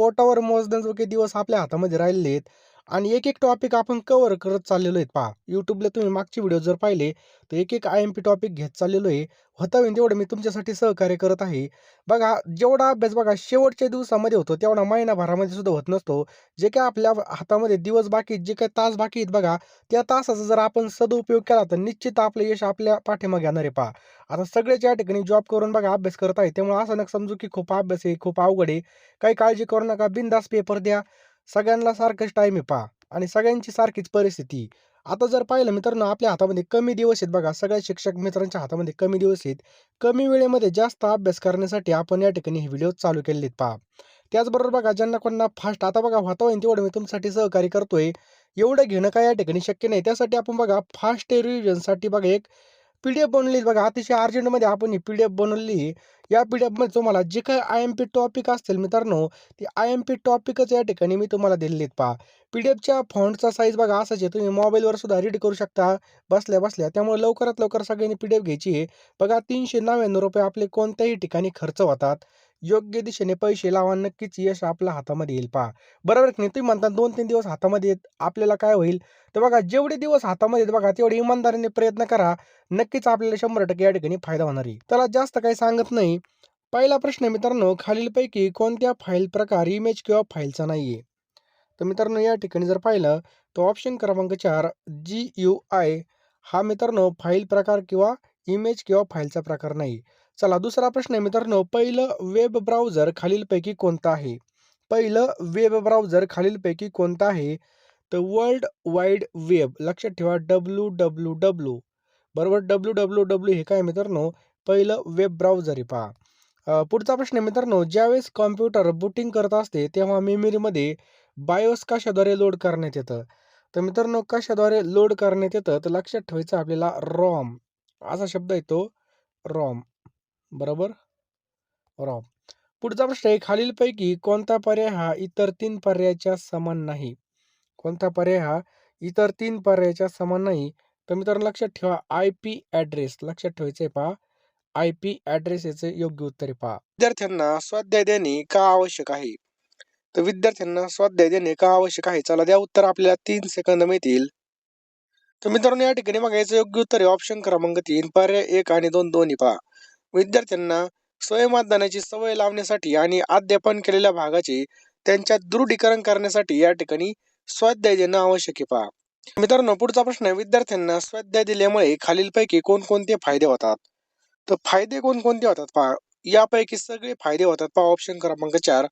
बोटावर मोजण्याजोगे दिवस आपल्या हातामध्ये राहिलेले आहेत. आणि एक एक टॉपिक आपण कवर करत चाललेलो आहेत. पहा यूट्यूबला तुम्ही मागचे व्हिडिओ जर पाहिले तर एक एक आय एम पी टॉपिक घेत चाललेलो आहे. होता होईल तेवढं मी तुमच्यासाठी सहकार्य करत आहे. बघा जेवढा अभ्यास बघा शेवटच्या दिवसामध्ये होतो तेवढा महिनाभरामध्ये सुद्धा होत नसतो. जे काय आपल्या हातामध्ये दिवस बाकी जे काही तास बाकी आहेत बघा त्या तासाचा जर आपण सदुपयोग केला तर निश्चित आपलं यश आपल्या पाठीमागे येणार आहे पहा. आता सगळेच या ठिकाणी जॉब करून बघा अभ्यास करत आहे. त्यामुळे असं नका समजू की खूप अभ्यास आहे खूप अवघड आहे. काही काळजी करू नका बिंदास पेपर द्या. सगळ्यांना सारखंच टाईम आहे पहा. आणि सगळ्यांची सारखीच परिस्थिती आता जर पाहिलं मित्रांनो आपल्या हातामध्ये कमी दिवस आहेत बघा. सगळ्या शिक्षक मित्रांच्या हातामध्ये कमी दिवस आहेत. कमी वेळेमध्ये जास्त अभ्यास करण्यासाठी आपण या ठिकाणी हे व्हिडिओ चालू केलेले आहेत पहा. त्याचबरोबर बघा ज्यांना कोणाला फास्ट आता बघा होता होईल तेवढं मी तुमच्यासाठी सहकार्य करतोय. एवढं घेणं काय या ठिकाणी शक्य नाही. त्यासाठी आपण बघा फास्ट रिव्हिजनसाठी बघा एक पी डी एफ बनवली बघा अतिशय अर्जंटमध्ये आपण ही पी डी एफ बनवली. या पी डी एफमध्ये तुम्हाला जे काही आय एम पी टॉपिक असतील मित्रांनो ते आय एम पी टॉपिकच या ठिकाणी मी तुम्हाला दिलेले आहेत पहा. पी डी एफच्या फॉन्टचा साईज बघा असाच आहे. तुम्ही मोबाईलवर सुद्धा रीड करू शकता बसल्या बसल्या. त्यामुळे लवकरात लवकर सगळ्यांनी पी डी एफ घ्यायची आहे. बघा तीनशे नव्याण्णव रुपये आपले कोणत्याही ठिकाणी खर्च होतात. योग्य दिशेने पैसे लावा नक्कीच यश आपल्या हातामध्ये येईल. पहा बरोबर की नाही? तुम्ही म्हणता दोन तीन दिवस हातामध्ये येत आपल्याला काय होईल? तर बघा जेवढे दिवस हातामध्ये येत बघा तेवढे इमानदारीने प्रयत्न करा. नक्कीच आपल्याला शंभर टक्के या ठिकाणी फायदा होणार आहे. त्याला जास्त काही सांगत नाही. पहिला प्रश्न मित्रांनो खालीलपैकी कोणत्या फाईल प्रकार इमेज किंवा फाईलचा नाही आहे तर मित्रांनो या ठिकाणी जर पाहिलं तर ऑप्शन क्रमांक चार जी यू आय हा मित्रांनो फाईल प्रकार किंवा इमेज किंवा फाईलचा प्रकार नाही. चला दुसरा प्रश्न आहे मित्रांनो. पहिलं वेब ब्राउझर खालीलपैकी कोणतं आहे? पहिलं वेब ब्राउझर खालीलपैकी कोणतं आहे? तर वर्ल्ड वाईड वेब लक्षात ठेवा डब्ल्यू डब्ल्यू डब्ल्यू बरोबर? डब्ल्यू डब्ल्यू डब्ल्यू हे काय मित्रांनो? पहिलं वेब ब्राउझर आहे पहा. पुढचा प्रश्न आहे मित्रांनो. ज्यावेळेस कॉम्प्युटर बुटिंग करत असते तेव्हा मेमरीमध्ये बायोस कशाद्वारे लोड करण्यात येतं? तर मित्रांनो कशाद्वारे लोड करण्यात येतं? तर लक्षात ठेवायचं आपल्याला रॉम असा शब्द येतो रॉम बरोबर? रॉम पुढचा प्रश्न आहे खालीलपैकी कोणता पर्याय हा इतर तीन पर्यायाच्या समान नाही? कोणता पर्याय हा इतर तीन पर्यायाच्या समान नाही? तर मित्रांनो लक्षात ठेवा आय पी ॲड्रेस लक्षात ठेवायचं आहे पहा. आय पी ॲड्रेस याचं योग्य उत्तर आहे पहा. विद्यार्थ्यांना स्वाध्याय देणे का आवश्यक आहे? तर विद्यार्थ्यांना स्वाध्याय देणे का आवश्यक आहे? चला द्या उत्तर आपल्याला तीन सेकंद मिळतील. तर मित्रांनो या ठिकाणी मागायचं योग्य उत्तर आहे ऑप्शन क्रमांक तीन. पर्याय एक आणि दोन दोन्ही पहा. विद्यार्थ्यांना स्वयंमतदानाची सवय लावण्यासाठी आणि अध्यापन केलेल्या भागाचे त्यांच्या दृढीकरण करण्यासाठी या ठिकाणी स्वाध्याय देणं आवश्यक आहे पहा. मित्रांनो पुढचा प्रश्न आहे विद्यार्थ्यांना स्वाध्याय दिल्यामुळे खालीलपैकी कोणकोणते फायदे होतात? तर फायदे कोणकोणते होतात पहा? यापैकी सगळे फायदे होतात पहा. ऑप्शन क्रमांक चार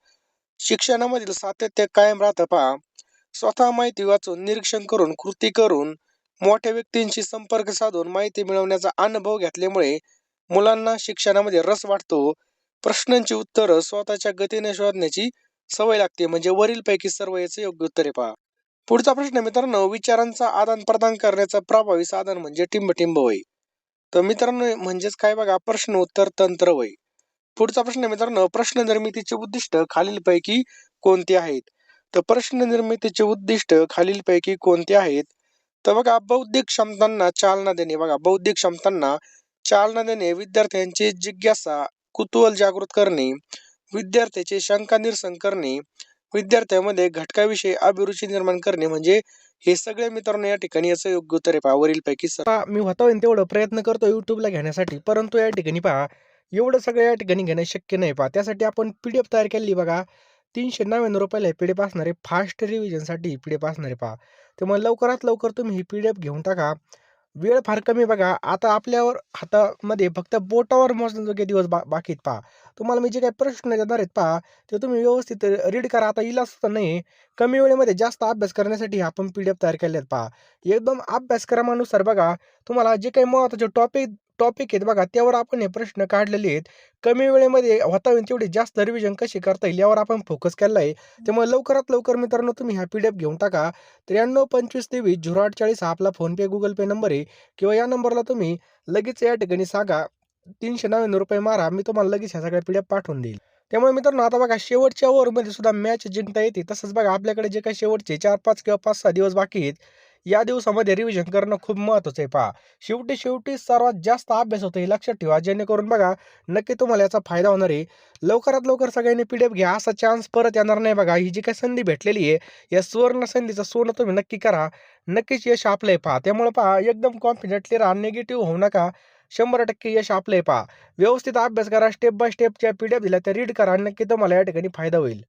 शिक्षणामधील सातत्य कायम राहतं पहा. स्वतः माहिती वाचून निरीक्षण करून कृती करून मोठ्या व्यक्तींशी संपर्क साधून माहिती मिळवण्याचा अनुभव घेतल्यामुळे मुलांना शिक्षणामध्ये रस वाटतो. प्रश्नांची उत्तरं स्वतःच्या गतीने शोधण्याची सवय लागते. म्हणजे वरीलपैकी सर्व याचं योग्य उत्तरे पहा. पुढचा प्रश्न मित्रांनो विचारांचा आदान प्रदान करण्याचं प्रभावी साधन म्हणजे टिंबटिंब वय. तर मित्रांनो म्हणजेच काय बघा प्रश्न उत्तर तंत्र वय. पुढचा प्रश्न मित्रांनो प्रश्न निर्मितीचे उद्दिष्ट खालीलपैकी कोणते आहेत? तर प्रश्न निर्मितीचे उद्दिष्ट खालीलपैकी कोणते आहेत? तर बघा बौद्धिक क्षमतांना चालना देणे. बघा बौद्धिक क्षमतांना चालना देणे विद्यार्थ्यांची जिज्ञासा कुतूहल जागृत करणे विद्यार्थ्याचे शंका निरसन करणे विद्यार्थ्यांमध्ये घटकाविषयी अभिरुची निर्माण करणे म्हणजे हे सगळे मित्रांनो या ठिकाणी याचं योग्य उत्तर आहे. पहा वरीलपैकी मी होता तेवढं प्रयत्न करतो युट्यूबला घेण्यासाठी परंतु या ठिकाणी पहा एवढं सगळं या ठिकाणी घेणं शक्य नाही. पहा त्यासाठी आपण पी डी एफ तयार केली बघा तीनशे नव्याण्णव रुपयाला पी डी एफ असणारे फास्ट रिव्हिजनसाठी पी डी एफ असणारे आहे पहा. त्यामुळे लवकरात लवकर तुम्ही ही पी डी एफ घेऊन टाका. वेळ फार कमी बघा. आता आपल्यावर हातामध्ये फक्त बोटावर मोजण्याजोगे दिवस बा बाकी आहेत पहा. तुम्हाला मी जे काही प्रश्न देणार आहेत पहा ते तुम्ही व्यवस्थित रीड करा. आता इलाज सुद्धा नाही. कमी वेळेमध्ये जास्त अभ्यास करण्यासाठी आपण पी डी एफ तयार केले आहेत पहा. एकदम अभ्यासक्रमानुसार बघा तुम्हाला जे काही महत्त्वाचे टॉपिक टॉपिक आहेत. बघा त्यावर आपण हे प्रश्न काढलेले आहेत. कमी वेळेमध्ये होता होईल तेवढी जास्त रिव्हिजन कशी करता येईल यावर आपण फोकस केला आहे. त्यामुळे लवकरात लवकर मित्रांनो तुम्ही ह्या पी डी एफ घेऊन टाका. त्र्याण्णव पंचवीस तेवीस झिरो अठ्ठेचाळीस हा आपला फोनपे गुगल पे नंबर आहे. किंवा या नंबरला तुम्ही लगेच या ठिकाणी सांगा. तीनशे नव्याण्णव रुपये मारा. मी तुम्हाला लगेच ह्या सगळ्या पी डी एफ पाठवून देईल. त्यामुळे मित्रांनो आता बघा शेवटच्या ओव्हरमध्ये सुद्धा मॅच जिंकता येते. तसंच बघा आपल्याकडे जे काही शेवटचे चार पाच किंवा पाच सहा दिवस बाकी आहेत या दिवसामध्ये रिव्हिजन करणं खूप महत्त्वाचं आहे. पहा शेवटी शेवटी सर्वात जास्त अभ्यास होतो हे लक्षात ठेवा. जेणेकरून बघा नक्की तुम्हाला याचा फायदा होणार आहे. लवकरात लवकर सगळ्यांनी पी डी एफ घ्या. असा चान्स परत येणार नाही बघा. ही जी काही संधी भेटलेली आहे या सुवर्ण संधीचं सोनं तुम्ही नक्की करा. नक्कीच यश आपलं आहे पहा. त्यामुळे पहा एकदम कॉन्फिडेंटली राहा. निगेटिव्ह होऊ नका. शंभर टक्के यश आपलं आहे पहा. व्यवस्थित अभ्यास करा. स्टेप बाय स्टेप ज्या पी डी एफ दिल्या त्या रीड करा. नक्की तुम्हाला या ठिकाणी फायदा होईल.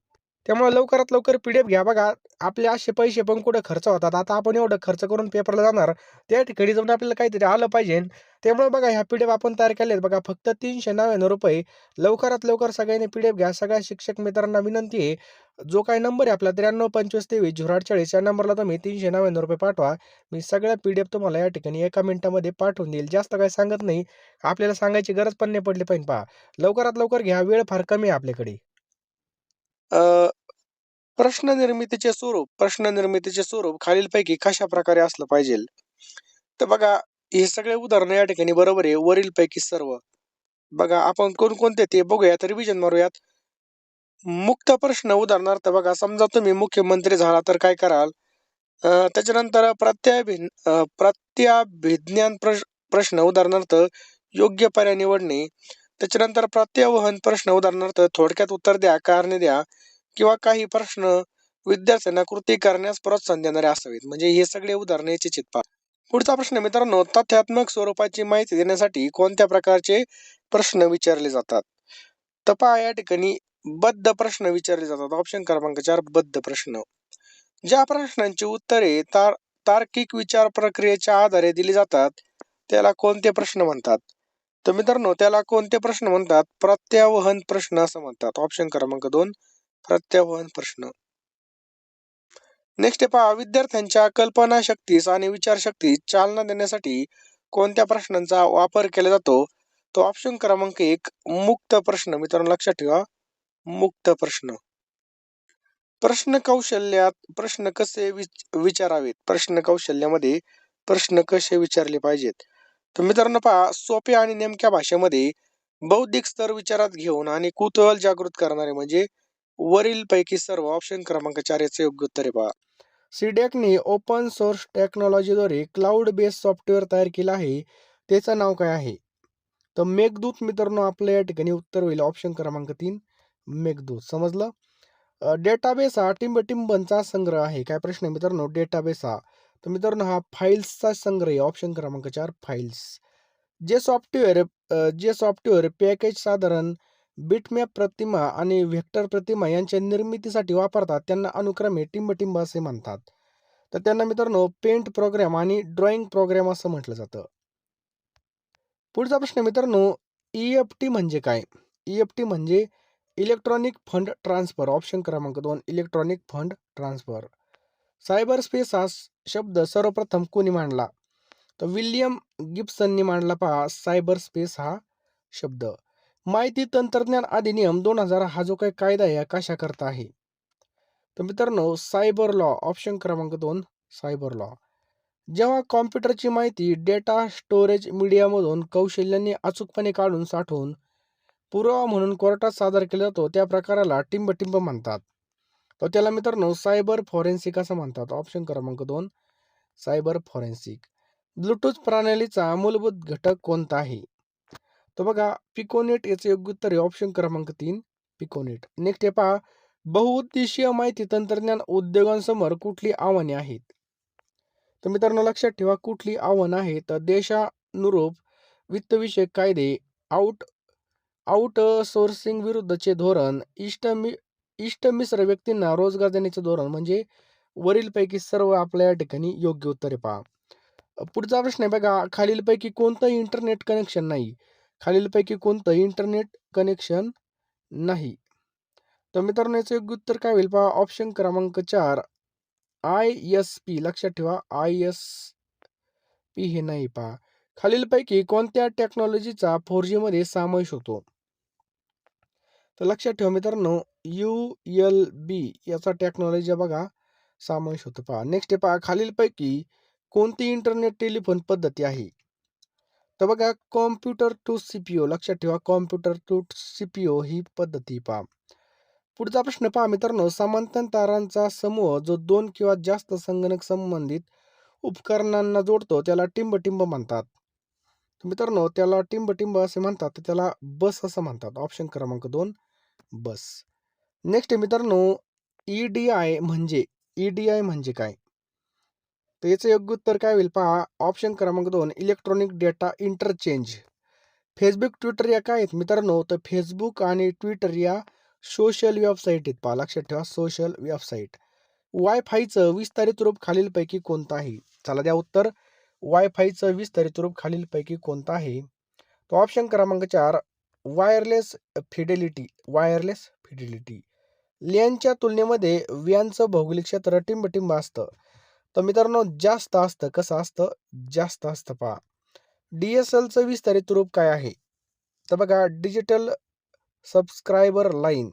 त्यामुळे लवकरात लवकर पी डी एफ घ्या. बघा आपले असे पैसे पण कुठे खर्च होतात? आता आपण एवढं खर्च करून पेपरला जाणार त्या ठिकाणी जाऊन आपल्याला काहीतरी आलं पाहिजे. त्यामुळे बघा ह्या पी डी एफ आपण तयार केले आहेत बघा फक्त तीनशे नव्याण्णव रुपये. लवकरात लवकर सगळ्यांनी पी डी एफ घ्या. सगळ्या शिक्षक मित्रांना विनंती आहे जो काही नंबर आहे आपला त्र्याण्णव पंचवीस तेवीस झुराड चाळीस या नंबरला तुम्ही तीनशे नव्याण्णव रुपये पाठवा. मी सगळ्या पी डी एफ तुम्हाला या ठिकाणी एका मिनिटामध्ये पाठवून देईल. जास्त काही सांगत नाही. आपल्याला सांगायची गरज पण नाही पडली. पाहिजे पहा लवकरात लवकर घ्या. वेळ फार कमी आहे आपल्याकडे. प्रश्न निर्मितीचे स्वरूप प्रश्न निर्मितीचे स्वरूप खालीलपैकी कशा प्रकारे असलं पाहिजे? तर बघा हे सगळे उदाहरणं या ठिकाणी बरोबर आहे. वरील पैकी सर्व. बघा आपण कोणकोणते ते बघूयात रिव्हिजन मारूयात. मुक्त प्रश्न उदाहरणार्थ बघा समजा तुम्ही मुख्यमंत्री झाला तर काय कराल? अं, त्याच्यानंतर प्रत्याभिन प्रत्याभिज्ञान प्रश- प्रश्न उदाहरणार्थ योग्य पर्याय निवडणे. त्याच्यानंतर प्रत्यावहन प्रश्न उदाहरणार्थ थोडक्यात उत्तर द्या कारणे द्या. किंवा काही प्रश्न विद्यार्थ्यांना कृती करण्यास प्रोत्साहन देणारे असावेत. म्हणजे हे सगळे उदाहरणे याचे चित्पा पुढचा प्रश्न मित्रांनो तथ्यात्मक स्वरूपाची माहिती देण्यासाठी कोणत्या प्रकारचे प्रश्न विचारले जातात? तर पहा या ठिकाणी बद्ध प्रश्न विचारले जातात. ऑप्शन क्रमांक चार बद्ध प्रश्न. ज्या प्रश्नांची उत्तरे तार तार्किक विचार प्रक्रियेच्या आधारे दिली जातात त्याला कोणते प्रश्न म्हणतात? तर मित्रांनो त्याला कोणते प्रश्न म्हणतात? प्रत्यावहन प्रश्न असं म्हणतात. ऑप्शन क्रमांक दोन प्रत्यावहन प्रश्न. नेक्स्ट पहा विद्यार्थ्यांच्या कल्पना शक्तीस आणि विचारशक्तीस चालना देण्यासाठी कोणत्या प्रश्नांचा वापर केला जातो? तो ऑप्शन क्रमांक एक मुक्त प्रश्न. मित्रांनो लक्षात ठेवा. मुक्त प्रश्न. प्रश्न कौशल्यात प्रश्न कसे विच- विचारावेत? प्रश्न कौशल्यामध्ये प्रश्न कसे विचारले पाहिजेत? तर मित्रांनो पहा सोप्या आणि नेमक्या भाषेमध्ये बौद्धिक स्तर विचारात घेऊन आणि कुतूहल जागृत करणारे म्हणजे वरील पैकी सर्व ऑप्शन क्रमांक चार याचे योग्य उत्तर आहे पहा सीडेकने ओपन सोर्स टेक्नॉलॉजीद्वारे क्लाउड बेस्ड सॉफ्टवेअर तयार केलं आहे. त्याचं नाव काय आहे? तर मेघदूत मित्रांनो आपलं या ठिकाणी उत्तर होईल ऑप्शन क्रमांक तीन. मेघदूत समजलं? डेटाबेस हा टिंबटिंबनचा संग्रह आहे. काय प्रश्न आहे मित्रांनो? डेटाबेस हा. तर मित्रांनो हा फाईल्सचा संग्रह आहे. ऑप्शन क्रमांक चार फाईल्स जे सॉफ्टवेअर जे सॉफ्टवेअर पॅकेज साधारण बिटमॅप प्रतिमा आणि व्हेक्टर प्रतिमा यांच्या निर्मितीसाठी वापरतात. त्यांना अनुक्रमे टिंबटिंब असे म्हणतात. तर त्यांना मित्रांनो पेंट प्रोग्राम आणि ड्रॉइंग प्रोग्राम असं म्हटलं जातं. पुढचा प्रश्न मित्रांनो ई एफ टी म्हणजे काय? ई एफ टी म्हणजे इलेक्ट्रॉनिक फंड ट्रान्सफर ऑप्शन क्रमांक दोन electronic fund transfer cyber space हा शब्द सर्वप्रथम कोणी मांडला? तर विल्यम गिब्सननी मांडला पहा सायबर स्पेस हा शब्द. माहिती तंत्रज्ञान अधिनियम दोन हजार हा जो काही कायदा आहे कशा करता आहे? तर मित्रांनो सायबर लॉ ऑप्शन क्रमांक दोन सायबर लॉ. जेव्हा कॉम्प्युटरची माहिती डेटा स्टोरेज मीडियामधून कौशल्याने अचूकपणे काढून साठवून पुरावा म्हणून कोर्टात सादर केला जातो त्या प्रकाराला टिंबटिंब म्हणतात. तर त्याला मित्रांनो सायबर फॉरेन्सिक असं म्हणतात. ऑप्शन क्रमांक दोन सायबर फॉरेन्सिक. ब्लूटूथ प्रणालीचा मूलभूत घटक कोणता आहे? तर बघा पिकोनेट याचं योग्य उत्तर आहे ऑप्शन क्रमांक तीन पिकोनेट. नेक्स्ट आहे पहा बहुउद्देशीय माहिती तंत्रज्ञान उद्योगांसमोर कुठली आव्हाने आहेत? तर मित्रांनो लक्षात ठेवा कुठली आव्हानं आहेत तर देशानुरूप वित्तविषयक कायदे आउट आउट सोर्सिंग विरुद्धचे धोरण इष्ट मि इष्ट मिश्र व्यक्तींना रोजगार देण्याचे धोरण म्हणजे वरीलपैकी सर्व आपल्या या ठिकाणी योग्य उत्तरे पहा. पुढचा प्रश्न आहे बघा खालीलपैकी कोणतंही इंटरनेट कनेक्शन नाही. खालीलपैकी कोणतं इंटरनेट कनेक्शन नाही. तर मित्रांनो याचं योग्य उत्तर काय होईल पहा ऑप्शन क्रमांक चार आय एस पी लक्षात ठेवा आय एस पी हे नाही पहा. खालीलपैकी कोणत्या टेक्नॉलॉजीचा फोर जी मध्ये समावेश होतो? तर लक्षात ठेवा मित्रांनो यू एल बी याचा टेक्नॉलॉजी बघा समावेश होतो पहा. नेक्स्ट पहा खालीलपैकी कोणती इंटरनेट टेलिफोन पद्धती आहे? तर बघा कॉम्प्युटर टू सीपीओ लक्षात ठेवा कॉम्प्युटर टू सीपीओ ही पद्धती पहा पुढचा प्रश्न पहा मित्रांनो समांतर तारांचा समूह जो दोन किंवा जास्त संगणक संबंधित उपकरणांना जोडतो त्याला टिंब-टिंब म्हणतात. मित्रांनो त्याला टिंब-टिंब असे म्हणतात तर त्याला बस असं म्हणतात. ऑप्शन क्रमांक दोन बस. नेक्स्ट मित्रांनो ई-डी-आय म्हणजे ई-डी-आय म्हणजे काय? तर याचं योग्य उत्तर काय होईल पहा. ऑप्शन क्रमांक दोन electronic data interchange. Facebook Twitter या काय आहेत मित्रांनो? तर फेसबुक आणि ट्विटर या सोशल वेबसाईट आहेत पहा. लक्षात ठेवा सोशल वेबसाईट. वायफायचं विस्तारित रूप खालीलपैकी कोणतं आहे? चला द्या उत्तर. वायफायचं विस्तारित रूप खालीलपैकी कोणतं आहे? तर ऑप्शन क्रमांक चार वायरलेस फिडेलिटी. Wireless fidelity. लॅनच्या तुलनेमध्ये व्यांचं भौगोलिक क्षेत्र टिंबटिंब असतं. तर मित्रांनो जास्त असतं. कसं असतं? जास्त असतं पहा. डी-एस-एलचं विस्तारित रूप काय आहे? तर बघा डिजिटल सबस्क्रायबर लाईन.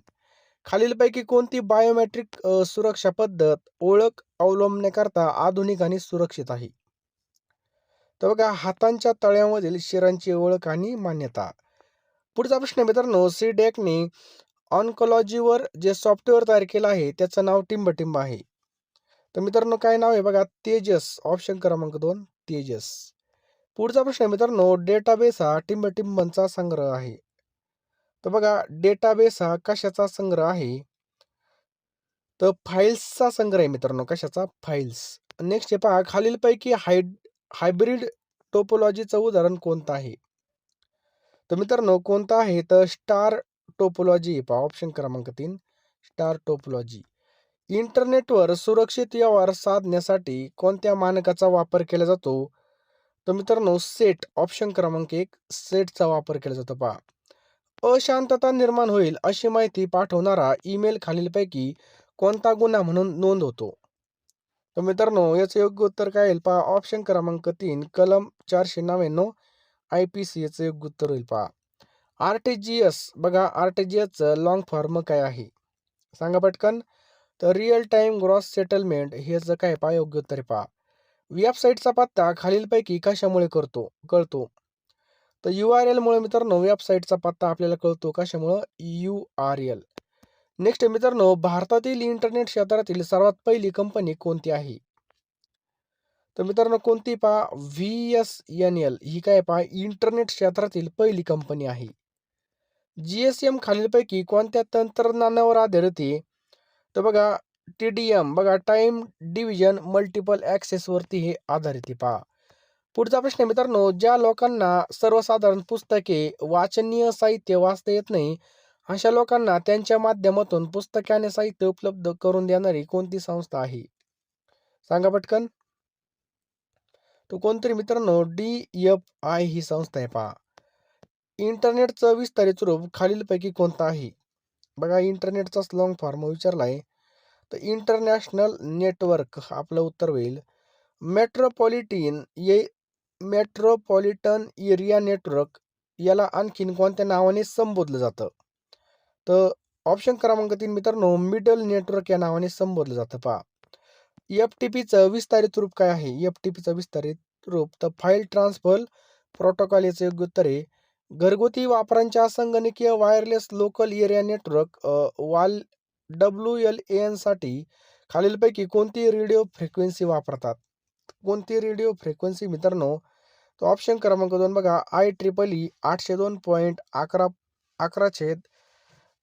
खालीलपैकी कोणती बायोमेट्रिक सुरक्षा पद्धत ओळख अवलंबण्याकरता आधुनिक आणि सुरक्षित आहे? तर बघा हातांच्या तळ्यामधील शिरांची ओळख आणि मान्यता. पुढचा प्रश्न मित्रांनो सी डेकने ऑन्कोलॉजीवर जे सॉफ्टवेअर तयार केलं आहे त्याचं नाव टिंब-टिंब आहे. तर मित्रांनो काय नाव आहे बघा तेजस. ऑप्शन क्रमांक दोन तेजस. पुढचा प्रश्न आहे मित्रांनो डेटाबेस हा टिंबटिंबांचा संग्रह आहे. तर बघा डेटाबेस हा कशाचा संग्रह आहे? तर फाईल्सचा संग्रह आहे मित्रांनो. कशाचा? फाईल्स नेक्स्ट आहे पहा खालीलपैकी हायड हायब्रिड टोपोलॉजीचं उदाहरण कोणतं आहे? तर मित्रांनो कोणतं आहे? तर स्टार टोपोलॉजी पहा. ऑप्शन क्रमांक तीन स्टार टोपोलॉजी. इंटरनेटवर सुरक्षित व्यवहार साधण्यासाठी कोणत्या मानकाचा वापर केला जातो? तर मित्रांनो सेट. ऑप्शन क्रमांक एक सेटचा वापर केला जातो पहा. अशांतता निर्माण होईल अशी माहिती पाठवणारा ईमेल खालीलपैकी कोणता गुन्हा म्हणून नोंद होतो? तर मित्रांनो याचं योग्य उत्तर काय येईल पहा. ऑप्शन क्रमांक तीन कलम 499 आय-पी-सी याचं योग्य उत्तर होईल पहा. आर-टी-जी-एस बघा आर-टी-जी-एसचं लाँग फॉर्म काय आहे? सांगा पटकन. तर रिअल टाईम ग्रॉस सेटलमेंट ह्याचं काय पहा योग्य उत्तर पहा. वेबसाईटचा पत्ता खालीलपैकी कशामुळे करतो कळतो? तर यू-आर-एलमुळे मित्रांनो वेबसाईटचा पत्ता आपल्याला कळतो. कशामुळं? यू-आर-एल. नेक्स्ट मित्रांनो भारतातील इंटरनेट क्षेत्रातील सर्वात पहिली कंपनी कोणती आहे? तर मित्रांनो कोणती पहा व्ही-एस-एन-एल ही काय पहा इंटरनेट क्षेत्रातील पहिली कंपनी आहे. जी-एस-एम खालीलपैकी कोणत्या तंत्रज्ञानावर आधारित तर बघा टी-डी-एम बघा टाईम डिव्हिजन मल्टिपल ॲक्सेसवरती हे आधारित पहा. पुढचा प्रश्न आहे मित्रांनो ज्या लोकांना सर्वसाधारण पुस्तके वाचनीय साहित्य वाचता येत नाही अशा लोकांना त्यांच्या माध्यमातून पुस्तके आणि साहित्य उपलब्ध करून देणारी कोणती संस्था आहे? सांगा पटकन. तो कोणतरी मित्रांनो डी-एफ-आय ही संस्था आहे पहा. इंटरनेटचं विस्तारित रूप खालीलपैकी कोणतं आहे? बघा इंटरनेटचाच लाँग फॉर्म विचारला आहे. तर इंटरनॅशनल नेटवर्क आपलं उत्तर होईल. मेट्रोपॉलिटन ये मेट्रोपॉलिटन एरिया नेटवर्क याला आणखीन कोणत्या नावाने संबोधलं जातं? तर ऑप्शन क्रमांक तीन मित्रांनो मिडल नेटवर्क या नावाने संबोधलं जातं पहा. एफ-टी-पीचं विस्तारित रूप काय आहे? एफ-टी-पीचं विस्तारित रूप तर फाईल ट्रान्सफर प्रोटोकॉल याचं योग्य उत्तर आहे. घरगुती वापरांच्या संगणकीय वायरलेस लोकल एरिया नेटवर्क वाल डब्ल्यू-एल-ए-एनसाठी खालीलपैकी कोणती रेडिओ फ्रिक्वेन्सी वापरतात? कोणती रेडिओ फ्रिक्वेन्सी मित्रांनो? तो ऑप्शन क्रमांक दोन बघा आय-ट्रिपल-ई e आठशे दोन पॉईंट अकरा अकरा छेद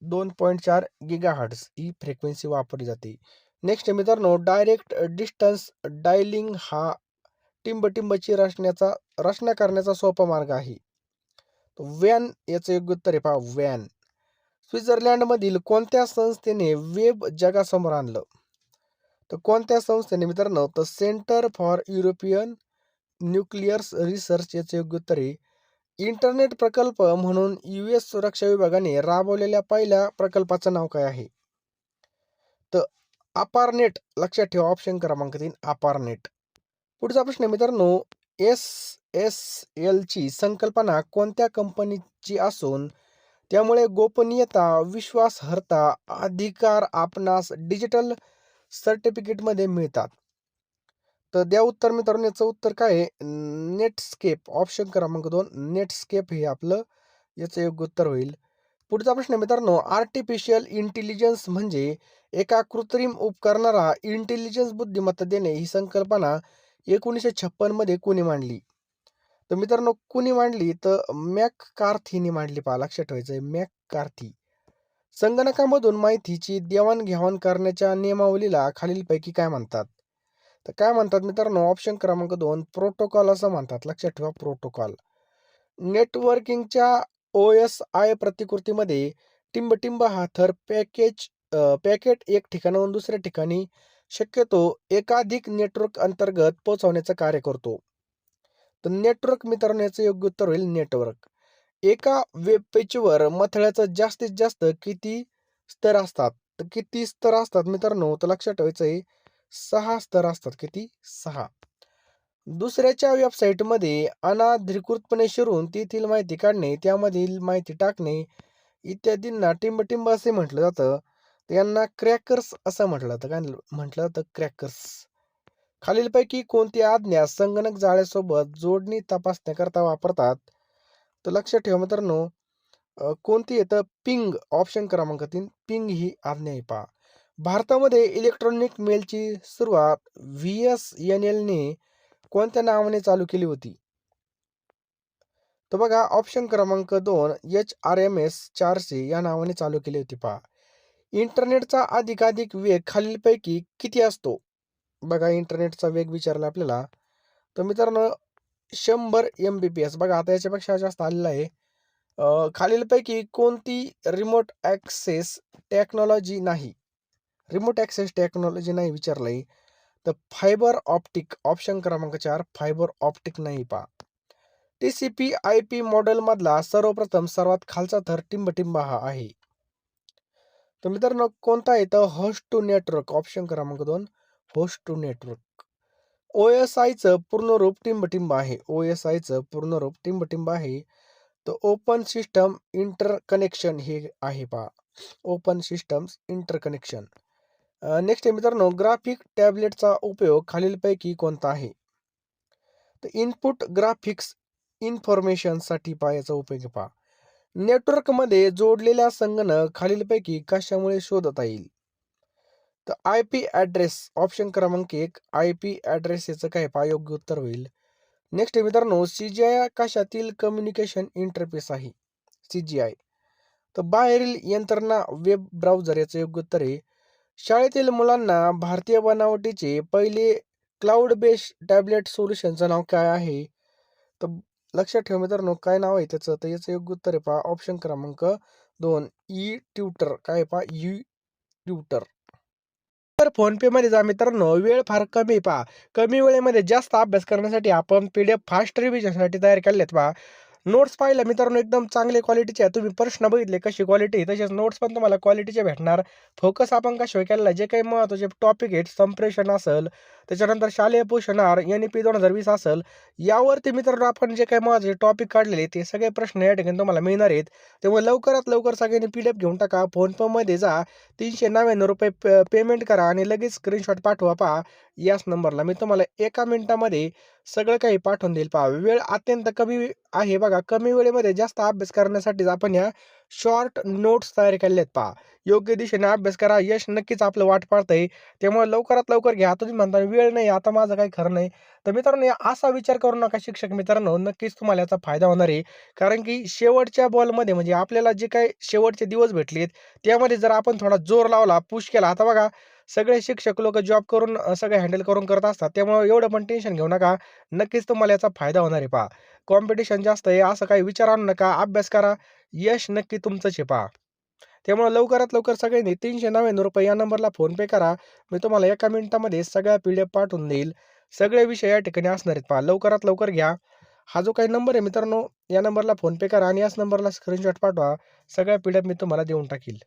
दोन पॉईंट चार गिगा हर्ट्स ही फ्रिक्वेन्सी वापरली जाते. नेक्स्ट मित्रांनो डायरेक्ट डिस्टन्स डायलिंग हा टिंब-टिंबची रचण्याचा रचना करण्याचा सोपा मार्ग आहे. वॅन याचं योग्य उत्तर आहे पहा वॅन. स्वित्झर्लंडमधील कोणत्या संस्थेने वेब जगासमोर आणलं? तर कोणत्या संस्थेने मित्रांनो? तर centre for European nuclears research याचं योग्य उत्तर आहे. इंटरनेट प्रकल्प म्हणून यू एस सुरक्षा विभागाने राबवलेल्या पहिल्या प्रकल्पाचं नाव काय आहे? तर अपारनेट लक्षात ठेवा ऑप्शन क्रमांक तीन अपारनेट. पुढचा प्रश्न मित्रांनो एस एस एलची संकल्पना कोणत्या कंपनीची असून त्यामुळे गोपनीयता, विश्वासार्हता, अधिकार आपणास डिजिटल सर्टिफिकेटमध्ये मिळतात? तर द्या उत्तर मित्रांनो याचं उत्तर काय आहे? नेटस्केप ऑप्शन क्रमांक दोन नेटस्केप हे आपलं याचं योग्य उत्तर होईल. पुढचा प्रश्न मित्रांनो आर्टिफिशियल इंटेलिजन्स म्हणजे एका कृत्रिम उपकरणाला इंटेलिजन्स बुद्धिमत्ता देणे ही संकल्पना एकोणीसशे छप्पनमध्ये कोणी मांडली तर मित्रांनो कुणी मांडली? तर मॅक कार्थीनी मांडली पहा लक्षात ठेवायचं आहे मॅक कार्थी संगणकामधून माहितीची देवाणघेवाण करण्याच्या नियमावलीला खालीलपैकी काय म्हणतात? तर काय म्हणतात मित्रांनो? ऑप्शन क्रमांक दोन प्रोटोकॉल असं म्हणतात. लक्षात ठेवा प्रोटोकॉल. नेटवर्किंगच्या ओ एस आय प्रतिकृतीमध्ये टिंबटिंब हा थर पॅकेज पॅकेट एक ठिकाणाहून दुसऱ्या ठिकाणी शक्यतो एकाधिक नेटवर्क अंतर्गत पोहोचवण्याचं कार्य करतो. तर नेटवर्क मित्रांनो याचं योग्य उत्तर होईल नेटवर्क एका वेब पेजवर मथळ्याचं जास्तीत जास्त किती स्तर असतात? तर किती स्तर असतात मित्रांनो? तर लक्षात ठेवायचं आहे सहा स्तर असतात. किती? सहा. दुसऱ्याच्या वेबसाईटमध्ये अनाधिकृतपणे शिरून तेथील माहिती काढणे त्यामधील माहिती टाकणे इत्यादींना टिंबटिंब असे म्हटलं जातं. यांना क्रॅकर्स असं म्हटलं जातं. काय म्हटलं जातं? क्रॅकर्स खालीलपैकी कोणती आज्ञा संगणक जाळ्यासोबत जोडणी तपासण्याकरता वापरतात? तर लक्ष ठेवा मित्रांनो कोणती येतं? पिंग ऑप्शन क्रमांक तीन. पिंग ही आज्ञा आहे पहा. भारतामध्ये इलेक्ट्रॉनिक मेलची सुरुवात व्ही एस एन एलने कोणत्या नावाने चालू केली होती? तर बघा ऑप्शन क्रमांक दोन एच आर एम एस चारशे या नावाने चालू केली होती पहा. इंटरनेटचा अधिकाधिक वेग खालीलपैकी किती असतो? बघा इंटरनेटचा वेग विचारला आपल्याला तर मित्रांनो शंभर एम बी पी एस बघा आता याच्यापेक्षा जास्त आलेला आहे. खालीलपैकी कोणती रिमोट ॲक्सेस टेक्नॉलॉजी नाही? रिमोट ॲक्सेस टेक्नॉलॉजी नाही विचारलं आहे तर फायबर ऑप्टिक ऑप्शन क्रमांक चार फायबर ऑप्टिक नाही पा. T C P I P मॉडेलमधला सर्वप्रथम सर्वात खालचा थर टिंबटिंब हा आहे. तर मित्रांनो कोणता येतं हॉस्ट टू नेटवर्क ऑप्शन क्रमांक दोन. Host to network O S आयचं पूर्ण रूप टिंबटिंब आहे. ओ एस आयचं पूर्ण रूप टिंबटिंब आहे. तर ओपन सिस्टम इंटरकनेक्शन हे आहे पहा. ओपन सिस्टम्स इंटरकनेक्शन नेक्स्ट आहे मित्रांनो ग्राफिक टॅबलेटचा उपयोग खालीलपैकी कोणता आहे? तर इनपुट ग्राफिक्स इन्फॉर्मेशनसाठी पहा याचा उपयोग पहा. नेटवर्कमध्ये जोडलेल्या संगणक खालीलपैकी कशामुळे शोधता येईल? तर आय पी ॲड्रेस ऑप्शन क्रमांक एक आय पी ॲड्रेस याचं काय पहा योग्य उत्तर होईल. नेक्स्ट मित्रांनो सी जी आय आकाशातील कम्युनिकेशन इंटरफेस आहे? सी जी आय तर बाहेरील यंत्रणा वेब ब्राउझर याचं योग्य उत्तर आहे. शाळेतील मुलांना भारतीय बनावटीचे पहिले क्लाउड बेस्ड टॅबलेट सोल्युशनचं नाव काय आहे? तर लक्षात ठेवा मित्रांनो काय नाव आहे त्याचं? तर याचं योग्य उत्तर आहे पहा ऑप्शन क्रमांक दोन ई ट्युटर काय पहा? ई ट्युटर तर फोनपेमध्ये जा मित्रांनो वेळ फार कमी पहा. कमी वेळेमध्ये जास्त अभ्यास करण्यासाठी आपण पी डी एफ फास्ट रिव्हिजनसाठी तयार केलेत पहा. नोट्स पाहिलं मित्रांनो एकदम चांगले क्वालिटीचे आहे तुम्ही प्रश्न बघितले कशी क्वालिटी तसेच नोट्स पण तुम्हाला क्वालिटीचे भेटणार. फोकस आपण कशावर केलेला जे काही महत्त्वाचे टॉपिक आहेत संप्रेषण असेल त्याच्यानंतर शालेय पोषण एन ई पी दोन हजार वीस असेल यावरती मित्रांनो आपण जे काही महत्त्वाचे टॉपिक काढलेले ते सगळे प्रश्न या ठिकाणी तुम्हाला मिळणार आहेत. त्यामुळे लवकरात लवकर सगळ्यांनी पी डी एफ घेऊन टाका फोनपेमध्ये जा. तीनशे नव्याण्णव रुपये पेमेंट करा आणि लगेच स्क्रीनशॉट पाठवा पहा. याच नंबरला मी तुम्हाला एका मिनिटामध्ये सगळं काही पाठवून देईल. पहा वेळ अत्यंत कमी आहे बघा. कमी वेळेमध्ये जास्त अभ्यास करण्यासाठीच आपण या शॉर्ट नोट्स तयार केलेत पहा. योग्य दिशेने अभ्यास करा. यश नक्कीच आपलं वाट पाळतंय त्यामुळे लवकरात लवकर घ्या. तुम्ही म्हणता वेळ नाही आता माझं काही खरं नाही. तर मित्रांनो असा विचार करू नका शिक्षक मित्रांनो. नक्कीच तुम्हाला याचा फायदा होणार आहे. कारण की शेवटच्या बॉलमध्ये म्हणजे आपल्याला जे काही शेवटचे दिवस भेटलेत त्यामध्ये जर आपण थोडा जोर लावला पुश केला. आता बघा सगळे शिक्षक लोक जॉब करून सगळे हँडल करून करत असतात. त्यामुळे एवढं पण टेन्शन घेऊ नका. नक्कीच तुम्हाला याचा फायदा होणार आहे पहा. कॉम्पिटिशन जास्त आहे असं काही विचार आणू नका. अभ्यास करा. यश नक्की तुमचंच आहे पहा. त्यामुळे लवकरात लवकर सगळ्यांनी तीनशे नव्याण्णव रुपये या नंबरला फोनपे करा. मी तुम्हाला एका मिनिटामध्ये सगळ्या पी डी एफ पाठवून देईल. सगळे विषय या ठिकाणी असणार आहेत पहा. लवकरात लवकर घ्या. हा जो काही नंबर आहे मित्रांनो या नंबरला फोनपे करा आणि याच नंबरला स्क्रीनशॉट पाठवा. सगळ्या पी डी एफ मी तुम्हाला देऊन टाकील.